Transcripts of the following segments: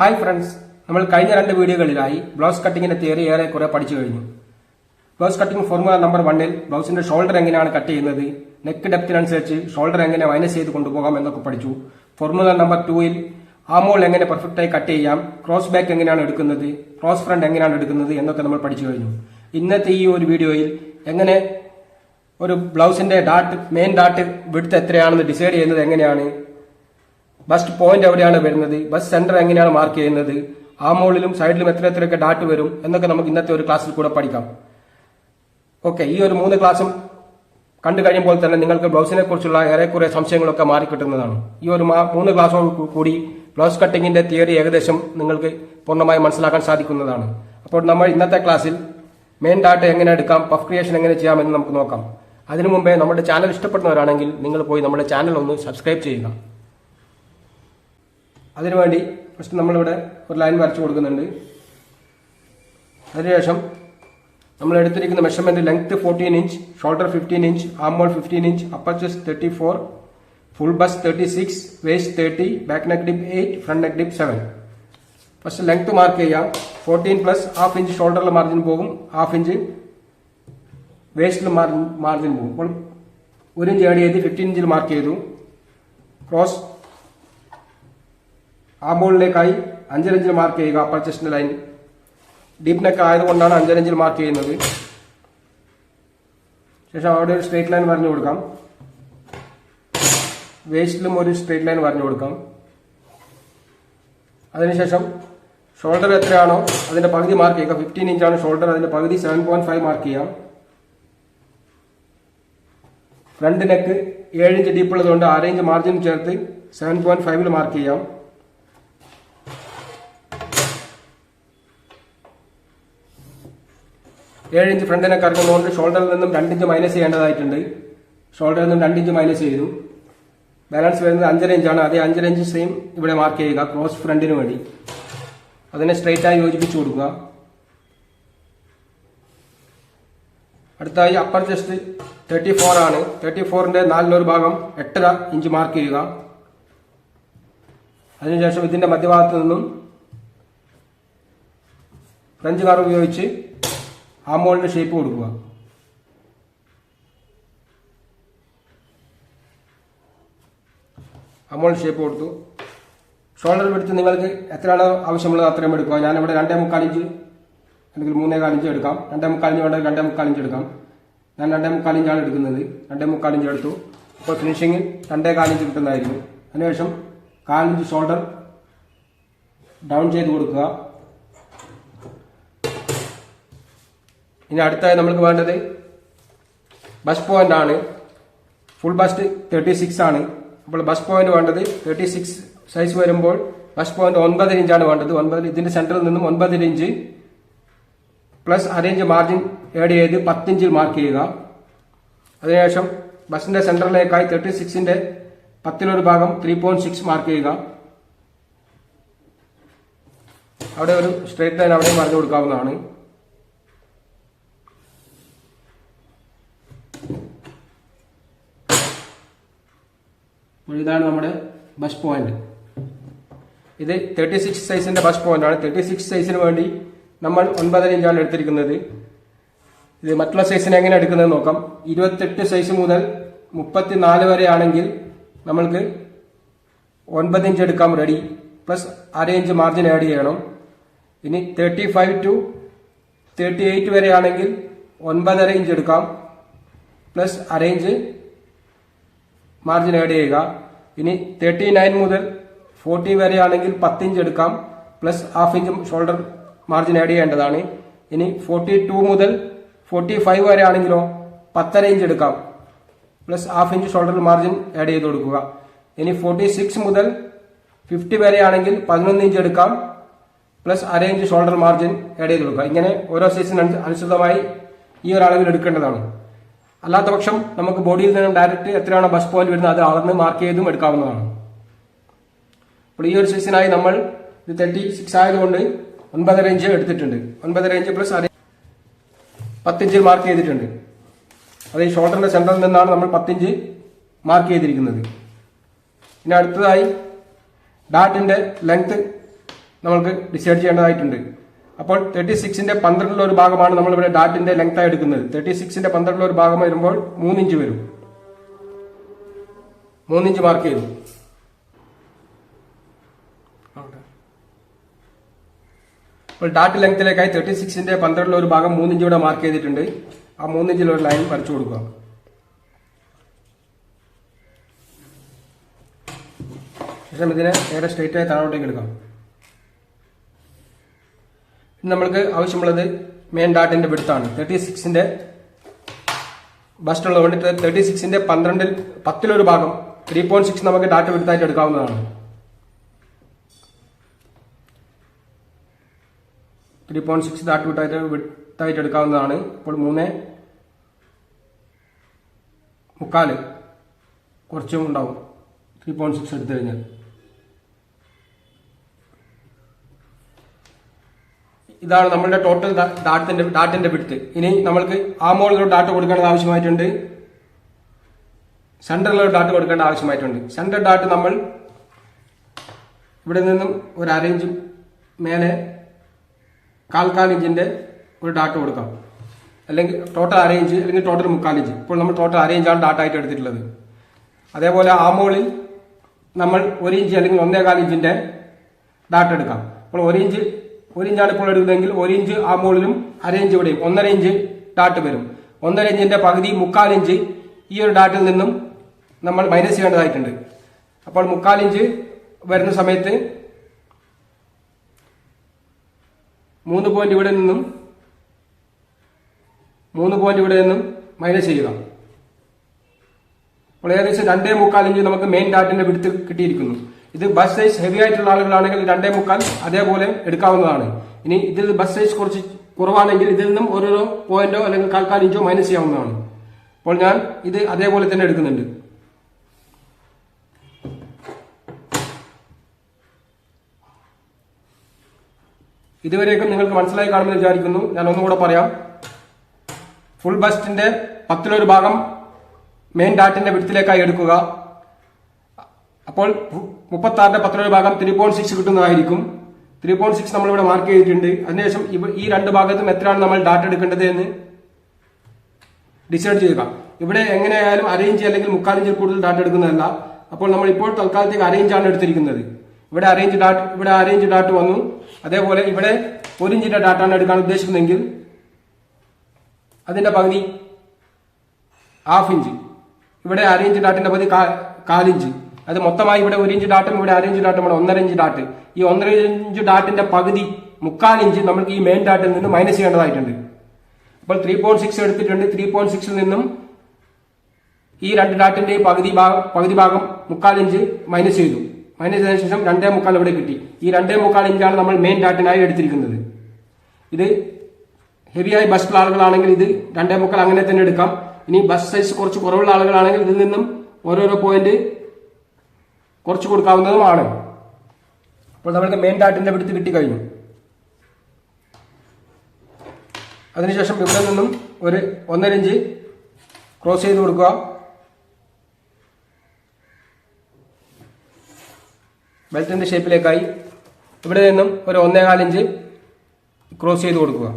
Hi friends. നമ്മൾ കഴിഞ്ഞ രണ്ട് വീഡിയോകളിലായി ബ്ലൗസ് കട്ടിങ്ങിന്റെ തിയറി ഏറെക്കുറെ പഠിച്ചു കഴിഞ്ഞു. ബ്ലൗസ് കട്ടിംഗ് ഫോർമുല നമ്പർ വണ്ണിൽ ബ്ലൗസിന്റെ ഷോൾഡർ എങ്ങനെയാണ് കട്ട് ചെയ്യുന്നത് നെക്ക് ഡെപ്തിനനുസരിച്ച് ഷോൾഡർ എങ്ങനെ മൈനസ് ചെയ്ത് കൊണ്ടുപോകാം എന്നൊക്കെ പഠിച്ചു. ഫോർമുല നമ്പർ ടൂയിൽ ആമോൾ എങ്ങനെ പെർഫെക്റ്റായി കട്ട് ചെയ്യാം ക്രോസ് ബാക്ക് എങ്ങനെയാണ് എടുക്കുന്നത് ക്രോസ് ഫ്രണ്ട് എങ്ങനെയാണ് എടുക്കുന്നത് എന്നൊക്കെ നമ്മൾ പഠിച്ചു കഴിഞ്ഞു. ഇന്നത്തെ ഈ ഒരു വീഡിയോയിൽ എങ്ങനെ ഒരു ബ്ലൗസിന്റെ ഡാട്ട് മെയിൻ ഡാട്ട് വിടുത്ത് എത്രയാണെന്ന് ഡിസൈഡ് ചെയ്യുന്നത് എങ്ങനെയാണ് ബസ്റ്റ് പോയിന്റ് എവിടെയാണ് വരുന്നത്? ബസ് സെന്റർ എങ്ങനെയാണ് മാർക്ക് ചെയ്യുന്നത്? ആ മോളിലും സൈഡിലും എത്ര എത്രയൊക്കെ ഡാറ്റ് വരും? എന്നൊക്കെ നമുക്ക് ഇന്നത്തെ ഒരു ക്ലാസ്സിൽ കൂടെ പഠിക്കാം. ഓക്കെ ഈ ഒരു മൂന്ന് ക്ലാസ്സും കണ്ടു കഴിയുമ്പോൾ തന്നെ നിങ്ങൾക്ക് ബ്ലൗസിനെ കുറിച്ചുള്ള ഏറെക്കുറെ സംശയങ്ങളൊക്കെ മാറിക്കിട്ടുന്നതാണ് ഈ ഒരു മൂന്ന് ക്ലാസ്സോട് കൂടി ബ്ലൗസ് കട്ടിങ്ങിന്റെ തിയറി ഏകദേശം നിങ്ങൾക്ക് പൂർണമായി മനസ്സിലാക്കാൻ സാധിക്കുന്നതാണ്. അപ്പോൾ നമ്മൾ ഇന്നത്തെ ക്ലാസ്സിൽ മെയിൻ ഡാറ്റ എങ്ങനെ എടുക്കാം? പഫ് ക്രിയേഷൻ എങ്ങനെ ചെയ്യാമെന്ന് നമുക്ക് നോക്കാം. അതിനു മുമ്പേ നമ്മുടെ ചാനൽ ഇഷ്ടപ്പെടുന്നവരാണെങ്കിൽ നിങ്ങൾ പോയി നമ്മുടെ ചാനൽ ഒന്ന് സബ്സ്ക്രൈബ് ചെയ്യുക. അതിനുവേണ്ടി ഫസ്റ്റ് നമ്മളിവിടെ ഒരു ലൈൻ വരച്ചു കൊടുക്കുന്നുണ്ട്. അതിനുശേഷം നമ്മൾ എടുത്തിരിക്കുന്ന measurement length fourteen inch shoulder fifteen inch ആംബോൾ fifteen inch upper chest thirty four full bust thirty six waist thirty back neck deep eight front neck deep seven first length mark ചെയ്യാം fourteen plus half inch ഷോൾഡറിൽ margin പോകും. Half inch വേസ്റ്റിൽ margin പോകും. അപ്പോൾ ഒരു inch add ചെയ്ത് fifteen ഇഞ്ചിൽ mark ചെയ്തു. ക്രോസ് ആ ബോളിലേക്കായി അഞ്ചരഞ്ചിൽ മാർക്ക് ചെയ്യുക. Upper chest line deep neck ആയതുകൊണ്ടാണ് അഞ്ചരഞ്ചിൽ മാർക്ക് ചെയ്യുന്നത്. ശേഷം അവിടെ ഒരു സ്ട്രേറ്റ് ലൈൻ വരഞ്ഞു കൊടുക്കാം. വേസ്റ്റിലും ഒരു സ്ട്രേറ്റ് ലൈൻ വരഞ്ഞു കൊടുക്കാം. അതിനുശേഷം ഷോൾഡർ എത്രയാണോ അതിന്റെ പകുതി മാർക്ക് ചെയ്യുക. ഫിഫ്റ്റീൻ ആണ് ഷോൾഡർ അതിന്റെ പകുതി സെവൻ പോയിന്റ് ഫൈവ് മാർക്ക് ചെയ്യാം ഫ്രണ്ട് നെക്ക് ഏഴ് ഇഞ്ച് ഡീപ്പ് ഉള്ളതുകൊണ്ട് ആറ് ഇഞ്ച് മാർജിൻ ചേർത്ത് സെവൻ പോയിന്റ് ഫൈവിൽ മാർക്ക് ചെയ്യാം. ഏഴ് ഇഞ്ച് ഫ്രണ്ടിനെ കറങ്ങുന്നതുകൊണ്ട് ഷോൾഡറിൽ നിന്നും രണ്ട് ഇഞ്ച് മൈനസ് ചെയ്യേണ്ടതായിട്ടുണ്ട് ഷോൾഡറിൽ നിന്നും രണ്ട് ഇഞ്ച് മൈനസ് ചെയ്തു. ബാലൻസ് വരുന്നത് അഞ്ചര ഇഞ്ചാണ്. അതേ അഞ്ചര ഇഞ്ച് സെയിം ഇവിടെ മാർക്ക് ചെയ്യുക. ക്രോസ് ഫ്രണ്ടിന് വേണ്ടി. അതിനെ സ്ട്രെയിറ്റായി യോജിപ്പിച്ചു കൊടുക്കുക. അടുത്തായി അപ്പർ ചെസ്റ്റ് തേർട്ടി ഫോർ ആണ്. തേർട്ടി ഫോറിന്റെ നാലിലൊരു ഭാഗം എട്ടര ഇഞ്ച് മാർക്ക് ചെയ്യുക. അതിനുശേഷം ഇതിന്റെ മധ്യഭാഗത്ത് നിന്നും ഫ്രഞ്ച് കാർ ഉപയോഗിച്ച് ആമോളിന്റെ ഷേപ്പ് കൊടുക്കുക. അമോൾ ഷേപ്പ് കൊടുത്തു. ഷോൾഡർ എടുത്ത് നിങ്ങൾക്ക് എത്രയാണ് ആവശ്യമുള്ളത് അത്രയും എടുക്കുക. ഞാനിവിടെ രണ്ടേ മുക്കാൽ ഇഞ്ച് അല്ലെങ്കിൽ മൂന്നേ കാലിഞ്ച് എടുക്കാം. രണ്ടേ മുക്കാൽ ഇഞ്ച് വേണ്ടെങ്കിൽ രണ്ടേ മുക്കാൽ ഇഞ്ച് എടുക്കാം. ഞാൻ രണ്ടേ മുക്കാൽ ഇഞ്ചാണ് എടുക്കുന്നത്. രണ്ടേ മുക്കാൽ ഇഞ്ച് എടുത്തു. അപ്പോൾ ഫിനിഷിങ് രണ്ടേ കാലിഞ്ച് ഇഞ്ച് കിട്ടുന്നതായിരിക്കും. അതിനുശേഷം കാലിഞ്ച് ഷോൾഡർ ഡൗൺ ചെയ്ത് കൊടുക്കുക. ഇനി അടുത്തായി നമ്മൾക്ക് വേണ്ടത് ബസ് പോയിന്റ് ആണ്. ഫുൾ ബസ്റ്റ് തേർട്ടി സിക്സ് ആണ്. അപ്പോൾ ബസ് പോയിന്റ് വേണ്ടത് തേർട്ടി സിക്സ് സൈസ് വരുമ്പോൾ ബസ് പോയിന്റ് ഒൻപത് ഇഞ്ചാണ് വേണ്ടത്. ഒൻപത് ഇതിന്റെ സെന്ററിൽ നിന്നും ഒൻപത് ഇഞ്ച് പ്ലസ് അരയിഞ്ച് മാർജിൻ ഏഡ് ചെയ്ത് പത്തിഞ്ചിൽ മാർക്ക് ചെയ്യുക. അതിനുശേഷം ബസ്സിന്റെ സെന്ററിലേക്കായി തേർട്ടി സിക്സിന്റെ പത്തിലൊരു ഭാഗം ത്രീ പോയിന്റ് സിക്സ് മാർക്ക് ചെയ്യുക. അവിടെ ഒരു സ്ട്രേറ്റ് ലൈൻ അവിടെ പറഞ്ഞു കൊടുക്കാവുന്നതാണ് അപ്പോൾ ഇതാണ് നമ്മുടെ ബസ് പോയിന്റ് ഇത് തേർട്ടി സിക്സ് സൈസിന്റെ ബസ് പോയിന്റ് ആണ്. തേർട്ടി സിക്സ് സൈസിന് വേണ്ടി നമ്മൾ ഒൻപതര ഇഞ്ചാണ് എടുത്തിരിക്കുന്നത്. ഇത് മറ്റുള്ള സൈസിന് എങ്ങനെ എടുക്കുന്നത് നോക്കാം. ഇരുപത്തെട്ട് സൈസ് മുതൽ മുപ്പത്തിനാല് വരെ ആണെങ്കിൽ നമ്മൾക്ക് ഒൻപത് ഇഞ്ച് എടുക്കാം റെഡി പ്ലസ് അര ഇഞ്ച് മാർജിൻ ആഡ് ചെയ്യണം. ഇനി thirty five to thirty eight വരെ ആണെങ്കിൽ ഒൻപതര ഇഞ്ച് എടുക്കാം. പ്ലസ് അര ഇഞ്ച് മാർജിൻ ആഡ് ചെയ്യുക. ഇനി തേർട്ടി നയൻ മുതൽ ഫോർട്ടി വരെ ആണെങ്കിൽ പത്ത് ഇഞ്ച് എടുക്കാം plus half inch shoulder margin add ചെയ്യേണ്ടതാണ്. ഇനി ഫോർട്ടി ടു മുതൽ ഫോർട്ടി ഫൈവ് വരെ ആണെങ്കിലോ പത്തര ഇഞ്ച് എടുക്കാം. Plus half inch shoulder margin add ചെയ്ത് കൊടുക്കുക. ഇനി ഫോർട്ടി സിക്സ് മുതൽ ഫിഫ്റ്റി വരെ ആണെങ്കിൽ പതിനൊന്ന് ഇഞ്ച് എടുക്കാം. പ്ലസ് അര ഇഞ്ച് ഷോൾഡർ മാർജിൻ ആഡ് ചെയ്ത് കൊടുക്കുക. ഇങ്ങനെ ഓരോ സൈസിന് അനുസൃതമായി ഈ ഒരു അളവിൽ എടുക്കേണ്ടതാണ്. അല്ലാത്ത പക്ഷം നമുക്ക് ബോഡിയിൽ നിന്നും ഡയറക്റ്റ് എത്രയാണ് ബസ് പോയിന്റ് വരുന്നത് അത് അളന്ന് മാർക്ക് ചെയ്തും എടുക്കാവുന്നതാണ്. അപ്പോൾ ഈ ഒരു സൈസിനായി നമ്മൾ ഇത് തേർട്ടി സിക്സ് ആയതുകൊണ്ട് ഒൻപതര ഇഞ്ച് എടുത്തിട്ടുണ്ട്. ഒൻപതര ഇഞ്ച് പ്ലസ് അര പത്തിഞ്ചിൽ മാർക്ക് ചെയ്തിട്ടുണ്ട്. അത് ഈ ഷോൾഡറിന്റെ സെന്ററിൽ നിന്നാണ് നമ്മൾ പത്തിഞ്ച് മാർക്ക് ചെയ്തിരിക്കുന്നത്. ഇനി അടുത്തതായി ഡാറ്റിന്റെ ലെങ്ത് നമ്മൾക്ക് ഡിസൈഡ് ചെയ്യേണ്ടതായിട്ടുണ്ട്. അപ്പോൾ തേർട്ടി സിക്സിന്റെ പന്ത്രണ്ടിലെ ഒരു ഭാഗമാണ് നമ്മൾ ഇവിടെ ഡാറ്റിന്റെ ആയി എടുക്കുന്നത്. തേർട്ടി സിക്സിന്റെ പന്ത്രണ്ടിലെ ഒരു ഭാഗം വരുമ്പോൾ മൂന്നിഞ്ച് വരും. മൂന്നിഞ്ച് മാർക്ക് ചെയ്തു. അപ്പോൾ ഡാറ്റ് ലെങ്ത്തിലേക്കായി തേർട്ടി സിക്സിന്റെ പന്ത്രണ്ടിലെ ഒരു ഭാഗം മൂന്നിഞ്ച് ഇവിടെ മാർക്ക് ചെയ്തിട്ടുണ്ട്. ആ മൂന്നിഞ്ചിൽ ഒരു ലൈൻ വരച്ചു കൊടുക്കുക. ശേഷം ഇതിനെ നേരെ സ്ട്രേറ്റ് ആയി താഴോട്ടേക്ക് എടുക്കാം. നമ്മൾക്ക് ആവശ്യമുള്ളത് മെയിൻ ഡാറ്റിന്റെ വിടുത്താണ്. തേർട്ടി സിക്സിന്റെ ബസ്റ്റ് ഉള്ളതുകൊണ്ട് തേർട്ടി സിക്സിന്റെ പന്ത്രണ്ടിൽ പത്തിലൊരു ഭാഗം ത്രീ പോയിന്റ് സിക്സ് നമുക്ക് ഡാറ്റ വിടുത്തായിട്ട് എടുക്കാവുന്നതാണ്. ത്രീ പോയിന്റ് സിക്സ് ഡാറ്റ വിട്ടായിട്ട് വിട്ടായിട്ട് എടുക്കാവുന്നതാണ്. ഇപ്പോൾ മൂന്ന് മുക്കാൽ കുറച്ചും ഉണ്ടാവും. ത്രീ പോയിന്റ് സിക്സ് എടുത്തു കഴിഞ്ഞാൽ. ഇതാണ് നമ്മളുടെ ടോട്ടൽ ഡാറ്റിന്റെ ഡാറ്റിന്റെ വിടുത്ത് ഇനി നമ്മൾക്ക് ആ മോളിലൊരു ഡാറ്റ കൊടുക്കേണ്ടത് ആവശ്യമായിട്ടുണ്ട്. സെന്ററിലൊരു ഡാറ്റ കൊടുക്കേണ്ട ആവശ്യമായിട്ടുണ്ട്. സെന്റർ ഡാറ്റ് നമ്മൾ ഇവിടെ നിന്നും ഒരു അരയിഞ്ച് മേലെ കാൽ ഇഞ്ചിന്റെ ഒരു ഡാറ്റ കൊടുക്കാം. അല്ലെങ്കിൽ ടോട്ടൽ അരയിഞ്ച് അല്ലെങ്കിൽ ടോട്ടൽ മുക്കാൽ ഇഞ്ച് ഇപ്പോൾ നമ്മൾ ടോട്ടൽ അരയിഞ്ചാണ് ഡാറ്റ ആയിട്ട് എടുത്തിട്ടുള്ളത്. അതേപോലെ ആ മോളിൽ നമ്മൾ ഒരു ഇഞ്ച് അല്ലെങ്കിൽ ഒന്നേകാൽ ഇഞ്ചിന്റെ ഡാറ്റ എടുക്കാം. അപ്പോൾ ഒരു ഇഞ്ച് ഒരു ഇഞ്ചാണ് ഇപ്പോൾ എടുക്കുന്നതെങ്കിൽ ഒരു ഇഞ്ച് ആ മുകളിലും അര ഇഞ്ച് ഇവിടെയും. ഒന്നര ഇഞ്ച് ഡാട്ട് വരും. ഒന്നര ഇഞ്ചിന്റെ പകുതി മുക്കാൽ ഇഞ്ച് ഈ ഒരു ഡാറ്റിൽ നിന്നും നമ്മൾ മൈനസ് ചെയ്യേണ്ടതായിട്ടുണ്ട്. അപ്പോൾ മുക്കാൽ ഇഞ്ച് വരുന്ന സമയത്ത് മൂന്ന് പോയിന്റ് ഇവിടെ നിന്നും മൂന്ന് പോയിന്റ് ഇവിടെ നിന്നും മൈനസ് ചെയ്യുക. അപ്പോൾ ഏകദേശം രണ്ടേ മുക്കാൽ ഇഞ്ച് നമുക്ക് മെയിൻ ഡാറ്റിന്റെ വിടുത്ത് കിട്ടിയിരിക്കുന്നു. ഇത് ബസ് സൈസ് ഹെവി ആയിട്ടുള്ള ആളുകളാണെങ്കിൽ രണ്ടേ മുക്കാൽ അതേപോലെ എടുക്കാവുന്നതാണ്. ഇനി ഇതിൽ ബസ് സൈസ് കുറച്ച് കുറവാണെങ്കിൽ ഇതിൽ നിന്നും ഓരോരോ പോയിന്റോ അല്ലെങ്കിൽ കാൽക്കാൽ ഇഞ്ചോ മൈനസ് ചെയ്യാവുന്നതാണ്. അപ്പോൾ ഞാൻ ഇത് അതേപോലെ തന്നെ എടുക്കുന്നുണ്ട്. ഇതുവരെയൊക്കെ നിങ്ങൾക്ക് മനസ്സിലായി കാണുമെന്ന് വിചാരിക്കുന്നു. ഞാൻ ഒന്നുകൂടെ പറയാം. ഫുൾ ബസ്റ്റിന്റെ പത്തിലൊരു ഭാഗം മെയിൻ ഡാറ്റിന്റെ വിടത്തിലേക്കായി എടുക്കുക. അപ്പോൾ മുപ്പത്തി ആറിന്റെ പത്തിലൊരു ഭാഗം ത്രീ പോയിന്റ് സിക്സ് കിട്ടുന്നതായിരിക്കും. ത്രീ പോയിന്റ് സിക്സ് നമ്മളിവിടെ മാർക്ക് ചെയ്തിട്ടുണ്ട്. അതിനുശേഷം ഈ രണ്ട് ഭാഗത്തും എത്രയാണ് നമ്മൾ ഡാറ്റ എടുക്കേണ്ടത് എന്ന് ഡിസൈഡ് ചെയ്യുക. ഇവിടെ എങ്ങനെയായാലും അറേഞ്ച് അല്ലെങ്കിൽ മുക്കാലിഞ്ചിൽ കൂടുതൽ ഡാറ്റ എടുക്കുന്നതല്ല. അപ്പോൾ നമ്മൾ ഇപ്പോൾ തൽക്കാലത്തേക്ക് അരയിഞ്ചാണ് എടുത്തിരിക്കുന്നത്. ഇവിടെ അറേഞ്ച് ഡാറ്റ് ഇവിടെ അറേഞ്ച് ഡാറ്റ് വന്നു. അതേപോലെ ഇവിടെ ഒരു ഇഞ്ചിന്റെ ഡാറ്റ ആണ് എടുക്കാൻ ഉദ്ദേശിക്കുന്നതെങ്കിൽ അതിന്റെ പകുതി ഹാഫ് ഇഞ്ച്. ഇവിടെ അറേഞ്ച് ഡാറ്റിന്റെ പകുതി കാലിഞ്ച് അത് മൊത്തമായി ഇവിടെ ഒരു ഇഞ്ച് ഡാട്ടും ഇവിടെ അരഞ്ച് ഡാട്ടും ഇവിടെ ഒന്നര ഇഞ്ച് ഡാട്ട്. ഈ ഒന്നര ഇഞ്ച് ഡാട്ടിന്റെ പകുതി മുക്കാൽ ഇഞ്ച് നമുക്ക് ഈ മെയിൻ ഡാറ്റിൽ നിന്ന് മൈനസ് ചെയ്യേണ്ടതായിട്ടുണ്ട്. അപ്പോൾ ത്രീ പോയിന്റ് സിക്സ് എടുത്തിട്ടുണ്ട്. ത്രീ പോയിന്റ് സിക്സിൽ നിന്നും ഈ രണ്ട് ഡാട്ടിന്റെ പകുതി ഭാഗം പകുതി ഭാഗം മുക്കാൽ ഇഞ്ച് മൈനസ് ചെയ്തു. മൈനസ് ചെയ്തതിനു ശേഷം രണ്ടേ മുക്കാൽ ഇവിടെ കിട്ടി. ഈ രണ്ടേ മുക്കാൽ ഇഞ്ചാണ് നമ്മൾ മെയിൻ ഡാറ്റിനായി എടുത്തിരിക്കുന്നത്. ഇത് ഹെവിയായി ബസ്സുള്ള ആളുകളാണെങ്കിൽ ഇത് രണ്ടേ മുക്കാൽ അങ്ങനെ തന്നെ എടുക്കാം. ഇനി ബസ് സൈസ് കുറച്ച് കുറവുള്ള ആളുകളാണെങ്കിൽ ഇതിൽ നിന്നും ഓരോരോ പോയിന്റ് കുറച്ച് കൊടുക്കാവുന്നതുമാണ്. അപ്പോൾ നമ്മൾക്ക് മെയിൻ ഡാറ്റിന്റെ വിടുത്ത് കിട്ടിക്കഴിഞ്ഞു അതിനുശേഷം ഇവിടെ നിന്നും ഒരു ഒന്നര ഇഞ്ച് ക്രോസ് ചെയ്ത് കൊടുക്കുക. ബെൽറ്റിന്റെ ഷേപ്പിലേക്കായി ഇവിടെ നിന്നും ഒരു ഒന്നേകാലിഞ്ച് ക്രോസ് ചെയ്ത് കൊടുക്കുക.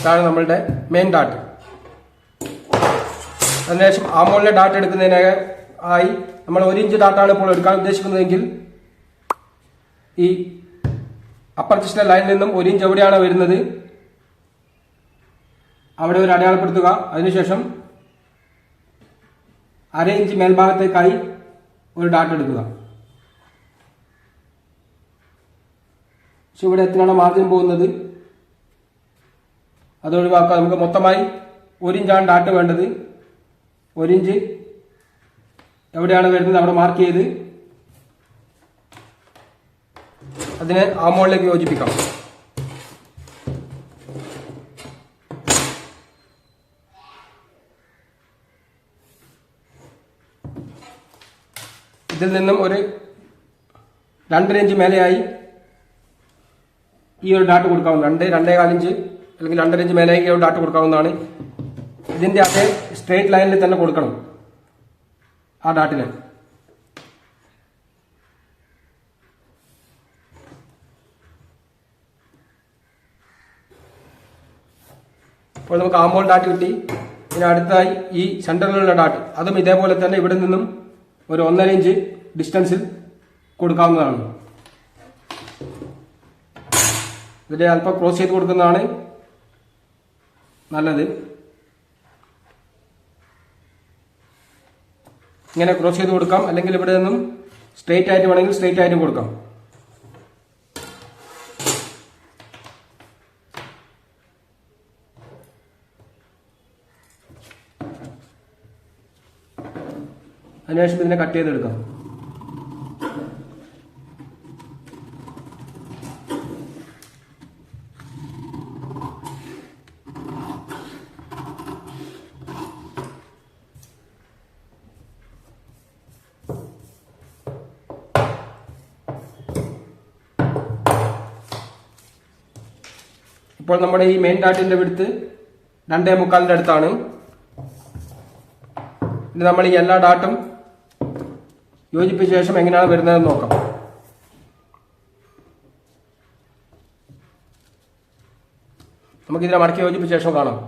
ഇതാണ് നമ്മളുടെ മെയിൻ ഡാറ്റ് അതിനുശേഷം ആ മുകളിലെ ഡാറ്റ എടുക്കുന്നതിന് ആയി നമ്മൾ ഒരു ഇഞ്ച് ഡാറ്റാണ് ഇപ്പോൾ എടുക്കാൻ ഉദ്ദേശിക്കുന്നതെങ്കിൽ ഈ അപ്പർ ചെസ്റ്റിലെ ലൈനിൽ നിന്നും ഒരു ഇഞ്ച് എവിടെയാണ് വരുന്നത്? അവിടെ ഒരു അടയാളപ്പെടുത്തുക. അതിനുശേഷം അര ഇഞ്ച് മേൽഭാഗത്തേക്കായി ഒരു ഡാറ്റ എടുക്കുക. പക്ഷെ ഇവിടെ എത്രയാണ് മാർജിൻ പോകുന്നത്? അത് ഒഴിവാക്കുക നമുക്ക് മൊത്തമായി ഒരു ഇഞ്ചാണ് ഡാട്ട് വേണ്ടത്. ഒരു ഇഞ്ച്. എവിടെയാണ് വരുന്നത്? അവിടെ മാർക്ക് ചെയ്ത് അതിനെ ആ മോളിലേക്ക് യോജിപ്പിക്കാം. ഇതിൽ നിന്നും ഒരു രണ്ടര ഇഞ്ച് മേലെയായി ഈ ഒരു ഡാട്ട് കൊടുക്കാവുന്ന രണ്ട് രണ്ടേ കാലിഞ്ച് അല്ലെങ്കിൽ രണ്ടര ഇഞ്ച് മേലേക്ക് ഡാട്ട് കൊടുക്കാവുന്നതാണ്. ഇതിന്റെ അതേ സ്ട്രെയിറ്റ് ലൈനിൽ തന്നെ കൊടുക്കണം. ആ ഡാട്ടിന് അപ്പോൾ നമുക്ക് ആമ്പോൾ ഡാട്ട് കിട്ടി. ഇനി അടുത്തായി ഈ സെന്ററിലുള്ള ഡാട്ട് അതും ഇതേപോലെ തന്നെ ഇവിടെ നിന്നും ഒരു ഒന്നര ഇഞ്ച് ഡിസ്റ്റൻസിൽ കൊടുക്കാവുന്നതാണ്. ഇതിനെ അല്പം ക്രോസ് ചെയ്ത് കൊടുക്കുന്നതാണ്. നല്ലത്. ഇങ്ങനെ ക്രോസ് ചെയ്ത് കൊടുക്കാം. അല്ലെങ്കിൽ ഇവിടെ നിന്നും സ്ട്രെയിറ്റ് ആയിട്ട് വേണമെങ്കിൽ സ്ട്രെയിറ്റ് ആയിട്ട് കൊടുക്കാം. അതിനുശേഷം ഇതിനെ കട്ട് ചെയ്തെടുക്കാം. ഇപ്പോൾ നമ്മുടെ ഈ മെയിൻ ഡാറ്റിന്റെ വിടുത്ത് രണ്ടേ മുക്കാലിന്റെ അടുത്താണ്. ഇനി നമ്മൾ ഈ എല്ലാ ഡാറ്റും യോജിപ്പിച്ച ശേഷം എങ്ങനെയാണ് വരുന്നതെന്ന് നോക്കാം. നമുക്കിതിനെ മടക്കി യോജിപ്പിച്ച ശേഷം കാണാം.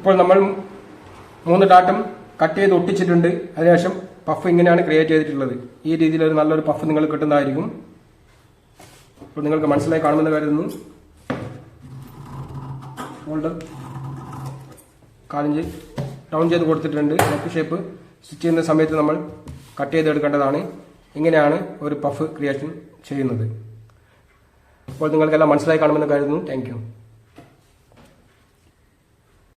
ഇപ്പോൾ നമ്മൾ മൂന്ന് ഡാറ്റം കട്ട് ചെയ്ത് ഒട്ടിച്ചിട്ടുണ്ട്. അതിനുശേഷം പഫ് ഇങ്ങനെയാണ് ക്രിയേറ്റ് ചെയ്തിട്ടുള്ളത്. ഈ രീതിയിൽ ഒരു നല്ലൊരു പഫ് നിങ്ങൾക്ക് കിട്ടുന്നതായിരിക്കും. അപ്പോൾ നിങ്ങൾക്ക് മനസ്സിലായി കാണുമെന്ന് കരുതുന്നു ഹോൾഡർ കാലിഞ്ച് ഡൗൺ ചെയ്ത് കൊടുത്തിട്ടുണ്ട്. നെക്ക് ഷേപ്പ് സ്റ്റിച്ച് ചെയ്യുന്ന സമയത്ത് നമ്മൾ കട്ട് ചെയ്തെടുക്കേണ്ടതാണ്. ഇങ്ങനെയാണ് ഒരു പഫ് ക്രിയേഷൻ ചെയ്യുന്നത്. അപ്പോൾ നിങ്ങൾക്കെല്ലാം മനസ്സിലായി കാണുമെന്ന് കരുതുന്നു താങ്ക്